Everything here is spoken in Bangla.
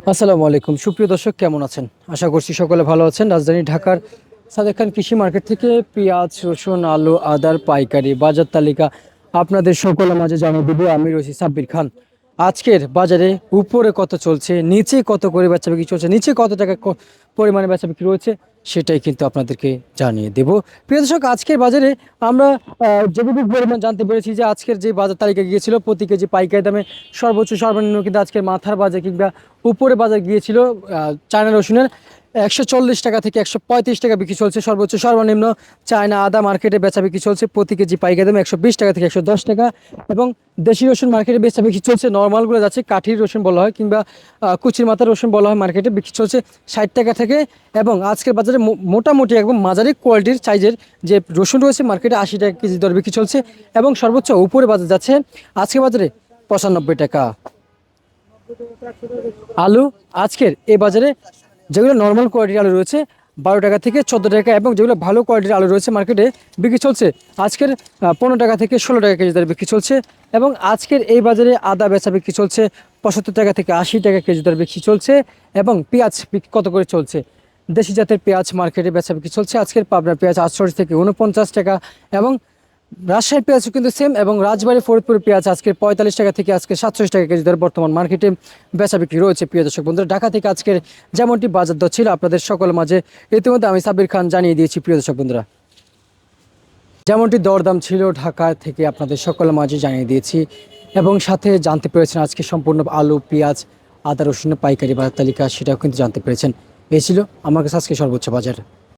আসসালামু আলাইকুম। সুপ্রিয় দর্শক, কেমন আছেন? আশা করছি সকলে ভালো আছেন। রাজধানী ঢাকার সাদেক খান কৃষি মার্কেট থেকে পেঁয়াজ, রসুন, আলু, আদার পাইকারি বাজার তালিকা আপনাদের সকলের মাঝে জানিয়ে দেবো। আমি রয়েছি সাব্বির খান। আজকের বাজারে উপরে কত চলছে, নিচে কত করে বেচা বিক্রি চলছে, নিচে কত টাকা পরিমাণে বেচা বিক্রি রয়েছে সেটাই কিন্তু আপনাদেরকে জানিয়ে দেব। প্রিয় দর্শক, আজকের বাজারে আমরা যতটুকু পরিমাণ জানতে পেরেছি যে আজকের যে বাজার তালিকা গিয়েছিল, প্রতি কেজি পাইকারি দামে সর্বোচ্চ সর্বনিম্ন কিন্তু আজকের মাথার বাজার কিংবা উপরে বাজার গিয়েছিল চায়না রসুনের। একশো চল্লিশ টাকা থেকে একশো পঁয়ত্রিশ টাকা বিক্রি চলছে। সর্বোচ্চ সর্বনিম্ন চায়না আদা মার্কেটে বেচা বিক্রি চলছে প্রতি কেজি পাইকারি দাম একশো বিশ টাকা থেকে একশো দশ টাকা। এবং দেশি রসুন মার্কেটে বেচা বিক্রি চলছে। নর্মালগুলো যাচ্ছে, কাঠির রসুন বলা হয় কিংবা কুচির মাথার রসুন বলা হয় মার্কেটে বিক্রি চলছে ষাট টাকা থেকে। এবং আজকের বাজারে মোটামুটি একদম মাঝারি কোয়ালিটির সাইজের যে রসুন রয়েছে মার্কেটে আশি টাকা কেজি দর বিক্রি চলছে। এবং সর্বোচ্চ উপরে বাজার যাচ্ছে আজকের বাজারে পঁচানব্বই টাকা। আলু আজকের এই বাজারে যেগুলো নর্মাল কোয়ালিটির আলু রয়েছে, বারো টাকা থেকে চোদ্দ টাকা এবং যেগুলো ভালো কোয়ালিটির আলু রয়েছে মার্কেটে বিক্রি চলছে। আজকের পনেরো টাকা থেকে ষোলো টাকা কেজি দরে বিক্রি চলছে এবং আজকের এই বাজারে আদা বেচা বিক্রি চলছে, পঁচাত্তর টাকা থেকে আশি টাকা কেজি দরে বিক্রি চলছে এবং পেঁয়াজ কত করে চলছে? দেশি জাতের পেঁয়াজ মার্কেটে বেচা বিক্রি চলছে। আজকের পাবনার পেঁয়াজ আটষট্টি থেকে উনপঞ্চাশ টাকা এবং রাজশাহীর পেঁয়াজও কিন্তু সেম এবং রাজবাড়ী ফরিদপুর পেঁয়াজ আজকে পঁয়তাল্লিশ টাকা থেকে আজকে সাতচল্লিশ টাকা কেজি দরে বর্তমান মার্কেটে বেচা বিক্রি রয়েছে। প্রিয় দর্শক বন্ধুরা, ঢাকা থেকে আজকের যেমনটি বাজার দর ছিল আপনাদের সকলের মাঝে, ইতিমধ্যে আমি সাব্বির খান জানিয়ে দিয়েছি, প্রিয় দর্শক বন্ধুরা। যেমনটি দরদাম ছিল, ঢাকা থেকে আপনাদের সকলের মাঝে জানিয়ে দিয়েছি এবং সাথে জানতে পেরেছেন আজকে সম্পূর্ণ আলু, পেঁয়াজ, আদা, রসুনের পাইকারি বাজার তালিকা, সেটাও কিন্তু জানতে পেরেছেন। এই ছিল আমার কাছে আজকে সর্বোচ্চ বাজার।